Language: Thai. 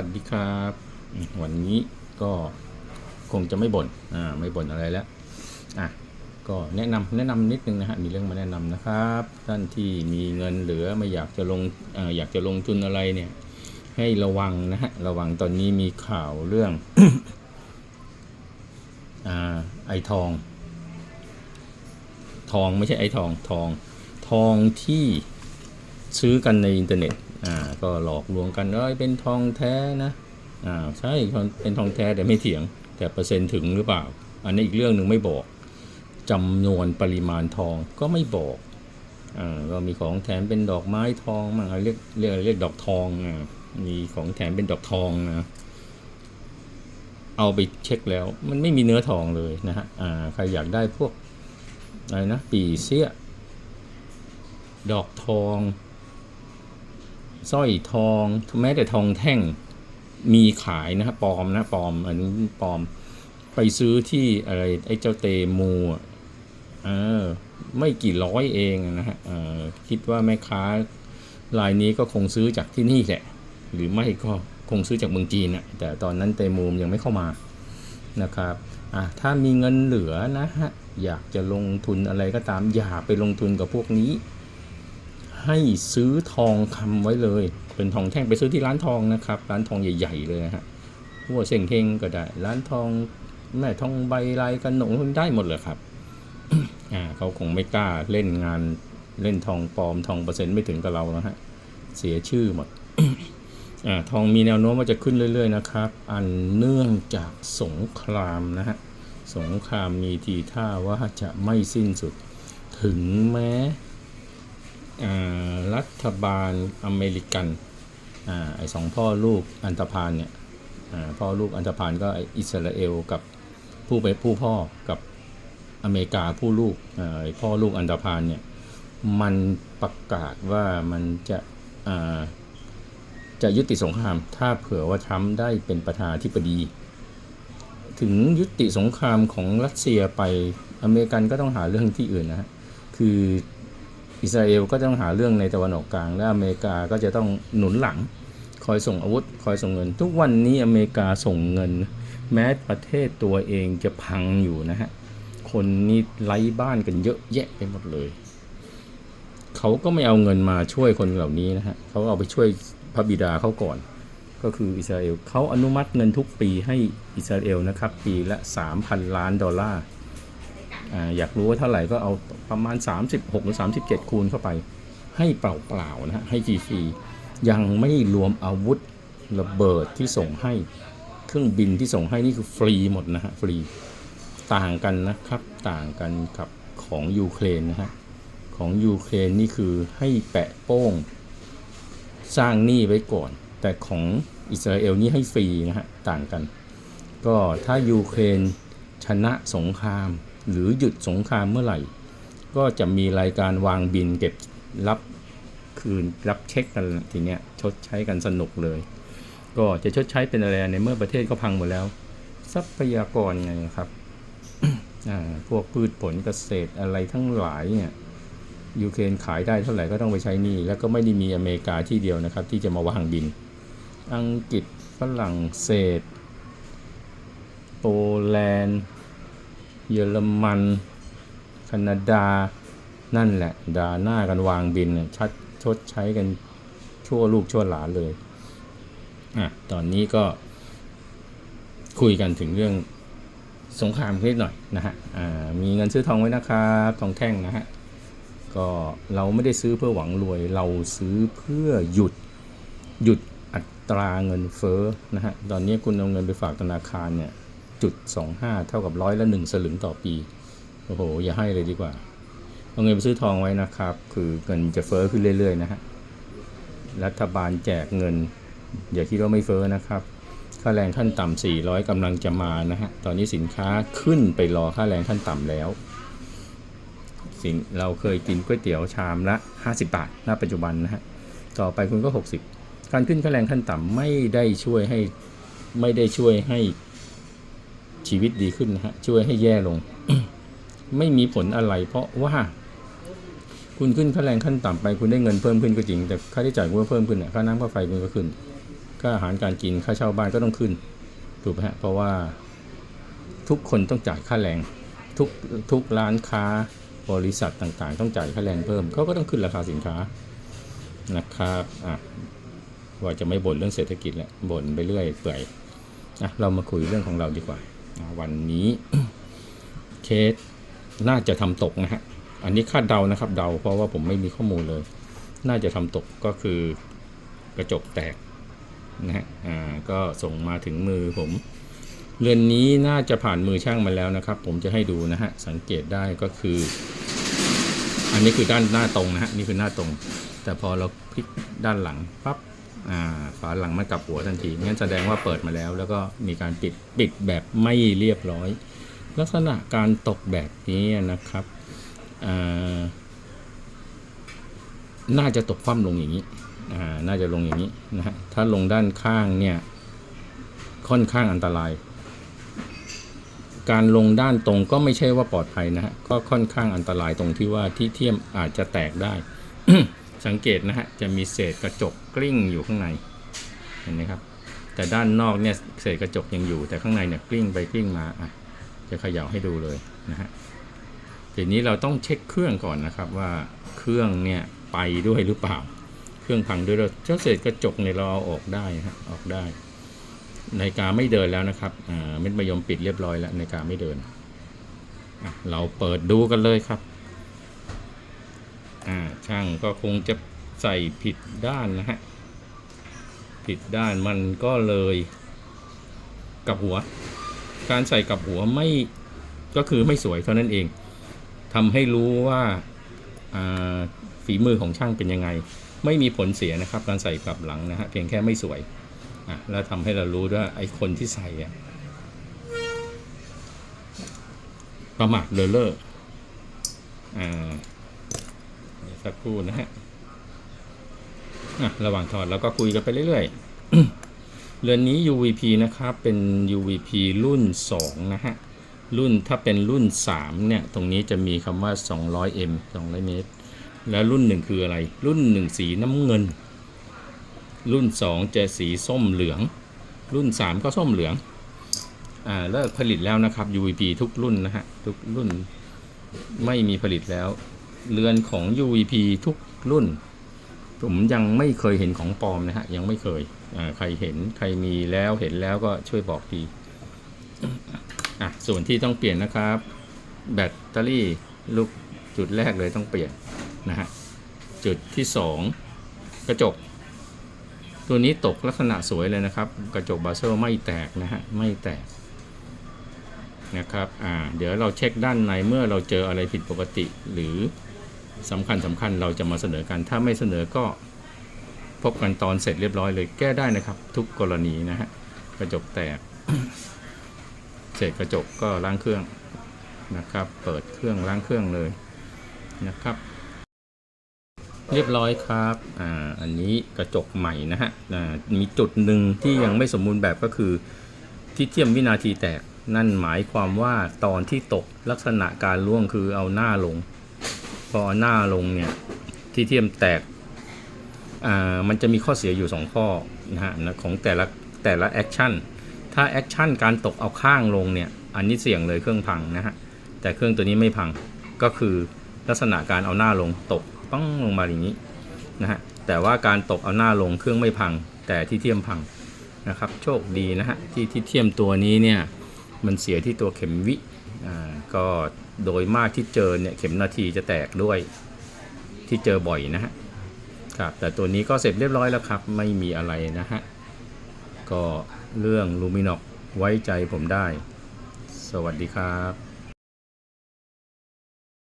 สวัสดีครับ วันนี้ก็คงจะไม่บ่นอ่าไม่บ่นอะไรแล้วอะก็แนะนำแนะนำนิดนึงนะฮะมีเรื่องมาแนะนำนะครับ ท่านที่มีเงินเหลือไม่อยากจะลงอ่ออยากจะลงทุนอะไรเนี่ย ให้ระวังนะฮะระวังตอนนี้มีข่าวเรื่องอ่าไอทอง ทองไม่ใช่ไอทองทอง ทองที่ซื้อกันในอินเทอร์เน็ต อ่าก็หลอกลวงกันว่าเป็นทองแท้นะอ่าใช่เป็นทองแท้แต่ไม่เถียง แต่เปอร์เซ็นต์ถึงหรือเปล่า อันนี้อีกเรื่องหนึ่งไม่บอกจำนวนปริมาณทองก็ไม่บอกอ่าก็มีของแถมเป็นดอกไม้ทองมั่งเรียกเรียกเรียกดอกทองอ่ามีของแถมเป็นดอกทองนะเอาไปเช็คแล้วมันไม่มีเนื้อทองเลยนะฮะอ่าใครอยากได้พวกอะไรนะปีเสียดอกทอง สร้อยทองแม้แต่ทองแท่งมีขายนะฮะปลอมนะปลอมอันนี้ปลอมไปซื้อที่อะไรไอ้เจ้าเตมูอะเออไม่กี่ร้อยเองนะฮะออคิดว่าแม่ค้า รายนี้ก็คงซื้อจากที่นี่แหละ หรือไม่ก็คงซื้อจากเมืองจีนนะแต่ตอนนั้นเตมูมยังไม่เข้ามานะครับอะถ้ามีเงินเหลือนะฮะอยากจะลงทุนอะไรก็ตามอย่าไปลงทุนกับพวกนี้ ให้ซื้อทองคำไว้เลย เป็นทองแท่งไปซื้อที่ร้านทองนะครับ ร้านทองใหญ่ ๆ เลยนะฮะหัวเส้งเทงก็ได้ ร้านทองแม่ทองใบลายกันหนงได้หมดเลยครับอ่าเขาคงไม่กล้าเล่นงานเล่นทองปลอมทองเปอร์เซ็นต์ไม่ถึงกับเรานะฮะเสียชื่อหมดอ่าทองมีแนวโน้มว่าจะขึ้นเรื่อย ๆ นะครับ อันเนื่องจากสงครามนะฮะสงครามมีทีท่าว่าจะไม่สิ้นสุด ถึงแม้ รัฐบาลอเมริกันอไอสองพ่อลูกอันธพาลเนี่ยพ่อลูกอันธพาลก็อิสราเอลกับผู้ไปผู้พ่อกับอเมริกาผู้ลูกไอพ่อลูกอันธพาลเนี่ยมันประกาศว่ามันจะจะยุติสงคราม ถ้าเผื่อว่าทรัมป์ได้เป็นประธานาธิบดี ถึงยุติสงครามของรัสเซียไปอเมริกันก็ต้องหาเรื่องที่อื่นนะฮะคือ อิสราเอลก็ต้องหาเรื่องในตะวันออกกลาง และอเมริกาก็จะต้องหนุนหลัง คอยส่งอาวุธ คอยส่งเงิน ทุกวันนี้อเมริกาส่งเงิน แม้ประเทศตัวเองจะพังอยู่นะฮะ คนนี่ไร้บ้านกันเยอะแยะไปหมดเลย เขาก็ไม่เอาเงินมาช่วยคนเหล่านี้นะฮะ เขาเอาไปช่วยพระบิดาเขาก่อน ก็คืออิสราเอลเขาอนุมัติเงินทุกปีให้อิสราเอลนะครับ ปีละ 3,000 ล้านดอลลาร์ อยากรู้ว่าเท่าไหร่ก็เอาประมาณ 36 หรือ 37 คูณเข้าไป ให้เปล่าๆนะฮะให้ฟรีๆยังไม่รวมอาวุธระเบิดที่ส่งให้เครื่องบินที่ส่งให้นี่คือฟรีหมดนะฮะฟรีต่างกันนะครับต่างกันกับของยูเครนนะฮะของยูเครนนี่คือให้แปะโป้ง สร้างหนี้ไว้ก่อน แต่ของอิสราเอลนี่ให้ฟรีนะฮะต่างกัน ก็ถ้ายูเครนชนะสงคราม หรือหยุดสงครามเมื่อไหร่ ก็จะมีรายการวางบินเก็บรับคืนรับเช็คกันทีเนี้ยชดใช้กันสนุกเลย ก็จะชดใช้เป็นอะไรในเมื่อประเทศเขาพังหมดแล้ว ทรัพยากรไงครับอ่าพวกพืชผลเกษตรอะไรทั้งหลายเนี่ยยูเครนขายได้เท่าไหร่ก็ต้องไปใช้นี่ แล้วก็ไม่ได้มีอเมริกาที่เดียวนะครับ ที่จะมาวางบิน อังกฤษฝรั่งเศส โปแลนด์ เยอรมันแคนาดา นั่นแหละดาหน้ากันวางบินเนี่ยชัดชดใช้กันชั่วลูกชั่วหลานเลยอะตอนนี้ก็คุยกันถึงเรื่องสงครามนิดหน่อยนะฮะอ่ามีเงินซื้อทองไว้นะครับทองแท่งนะฮะก็เราไม่ได้ซื้อเพื่อหวังรวยเราซื้อเพื่อหยุดหยุดอัตราเงินเฟ้อนะฮะตอนนี้คุณเอาเงินไปฝากธนาคารเนี่ย จุดสองห้าเท่ากับร้อยละหนึ่งสลึงต่อปี โอ้โห อย่าให้เลยดีกว่า เอาเงินไปซื้อทองไว้นะครับ คือเงินจะเฟ้อขึ้นเรื่อยๆนะฮะ รัฐบาลแจกเงิน อย่าคิดว่าไม่เฟ้อนะครับ ค่าแรงขั้นต่ำ400กำลังจะมานะฮะ ตอนนี้สินค้าขึ้นไปรอค่าแรงขั้นต่ำแล้ว สิ่งเราเคยกินก๋วยเตี๋ยวชามละ 50 บาท ณ ปัจจุบันนะฮะ ต่อไปคุณก็ 60 การขึ้นค่าแรงขั้นต่ำไม่ได้ช่วยให้ไม่ได้ช่วยให้ ชีวิตดีขึ้นนะฮะช่วยให้แย่ลง ไม่มีผลอะไร เพราะว่า คุณขึ้นค่าแรงขั้นต่ำไปคุณได้เงินเพิ่มขึ้นก็จริง แต่ค่าใช้จ่ายคุณก็เพิ่มขึ้นค่าน้ำค่าไฟคุณก็ขึ้น ค่าอาหารการกินค่าเช่าบ้านก็ต้องขึ้นถูกไหมฮะเพราะว่าทุกคนต้องจ่ายค่าแรงทุกทุกร้านค้าบริษัทต่างๆ ต้องจ่ายค่าแรงเพิ่มเขาก็ต้องขึ้นราคาสินค้านะครับอะว่าจะไม่บ่นเรื่องเศรษฐกิจแหละบ่นไปเรื่อยเปื่อยอะเรามาคุยเรื่องของเราดีกว่า วันนี้เคสน่าจะทำตกนะฮะ อันนี้คาดเดานะครับ เดาเพราะว่าผมไม่มีข้อมูลเลย น่าจะทำตกก็คือกระจกแตกนะฮะ อ่า ก็ส่งมาถึงมือผม เรือนนี้น่าจะผ่านมือช่างมาแล้วนะครับ ผมจะให้ดูนะฮะ สังเกตได้ก็คือ อันนี้คือด้านหน้าตรงนะฮะ นี่คือหน้าตรง แต่พอเราพลิกด้านหลังปั๊บ ฝาหลังมันกลับหัวทันทีงั้นแสดงว่าเปิดมาแล้ว แล้วก็มีการปิดปิดแบบไม่เรียบร้อย ลักษณะการตกแบบนี้นะครับน่าจะตกคว่ำลงอย่างนี้น่าจะลงอย่างนี้นะฮะถ้าลงด้านข้างเนี่ยค่อนข้างอันตราย การลงด้านตรงก็ไม่ใช่ว่าปลอดภัยนะฮะก็ค่อนข้างอันตรายตรงที่ว่าที่เทียมอาจจะแตกได้ สังเกตนะฮะจะมีเศษกระจกกลิ้งอยู่ข้างในเห็นไหมครับ แต่ด้านนอกเนี่ยเศษกระจกยังอยู่ แต่ข้างในเนี่ยกลิ้งไปกลิ้งมาอะจะเขย่าให้ดูเลยนะฮะทีนี้เราต้องเช็คเครื่องก่อนนะครับว่าเครื่องเนี่ยไปด้วยหรือเปล่า เครื่องพังด้วยหรือเจ้าเศษกระจกเนี่ยเราเอาออกได้ฮะออกได้นาฬิกาไม่เดินแล้วนะครับเม็ดมะยมปิดเรียบร้อยแล้วนาฬิกาไม่เดิน เราเปิดดูกันเลยครับ อ่าช่างก็คงจะใส่ผิดด้านนะฮะ ผิดด้านมันก็เลยกับหัว การใส่กับหัวไม่ก็คือไม่สวยเท่านั้นเองทำให้รู้ว่าฝีมือของช่างเป็นยังไง ไม่มีผลเสียนะครับ การใส่กลับหลังนะฮะเพียงแค่ไม่สวยอะแล้วทำให้เรารู้ว่าไอ้คนที่ใส่อะประมาทเลอเล่ออ่า สักครู่นะฮะอะระหว่างถอดเราก็คุยกันไปเรื่อยๆ เรือนนี้ UVP นะครับ เป็น UVP รุ่น 2 นะฮะ รุ่นถ้าเป็นรุ่น 3 เนี่ย ตรงนี้จะมีคำว่า 200M 200เมตร แล้วรุ่น 1 คืออะไร รุ่น 1 สีน้ำเงิน รุ่น 2 จะสีส้มเหลือง รุ่น 3 ก็ส้มเหลือง อ่า เลิกผลิตแล้วนะครับ UVP ทุกรุ่นนะฮะ ทุกรุ่นไม่มีผลิตแล้ว เรือนของ UVP ทุกรุ่น ผมยังไม่เคยเห็นของปลอมนะฮะ ยังไม่เคย ใครเห็นใครมีแล้วเห็นแล้วก็ช่วยบอกทีอะส่วนที่ต้องเปลี่ยนนะครับ แบตเตอรี่ลูกจุดแรกเลยต้องเปลี่ยนนะฮะ จุดที่ 2 กระจก ตัวนี้ตกลักษณะสวยเลยนะครับ กระจกบาเซลไม่แตกนะฮะ ไม่แตกนะครับ อ่า เดี๋ยวเราเช็คด้านในเมื่อเราเจออะไรผิดปกติหรือ สำคัญสำคัญเราจะมาเสนอกันถ้าไม่เสนอก็พบกันตอนเสร็จเรียบร้อยเลยแก้ได้นะครับ ทุกกรณีนะฮะกระจกแตกเศษกระจกก็ล้างเครื่องนะครับ เปิดเครื่องล้างเครื่องเลยนะครับ เรียบร้อยครับอ่าอันนี้กระจกใหม่นะฮะอ่ามีจุดหนึ่งที่ยังไม่สมบูรณ์แบบก็คือ ที่เทียมวินาทีแตกนั่นหมายความว่าตอนที่ตกลักษณะการล่วงคือเอาหน้าลง พอหน้าลงเนี่ยที่เทียมแตกอ่ามันจะมีข้อเสียอยู่ 2 ข้อนะฮะนะของแต่ละแต่ละแอคชั่นถ้าแอคชั่นการตกเอาข้างลงเนี่ยอันนี้เสี่ยงเลยเครื่องพังนะฮะแต่เครื่องตัวนี้ไม่พังก็คือลักษณะการเอาหน้าลงตกต้องลงมาอย่างนี้นะฮะแต่ว่าการตกเอาหน้าลงเครื่องไม่พัง แต่ที่เทียมพังนะครับโชคดีนะฮะที่ที่เทียมตัวนี้เนี่ยมันเสียที่ตัวเข็มวิอ่า ก็โดยมากที่เจอเนี่ยเข็มนาทีจะแตกด้วยที่เจอบ่อยนะฮะครับแต่ตัวนี้ก็เสร็จเรียบร้อยแล้วครับ ไม่มีอะไรนะฮะ ก็เรื่องลูมินอกไว้ใจผมได้ สวัสดีครับ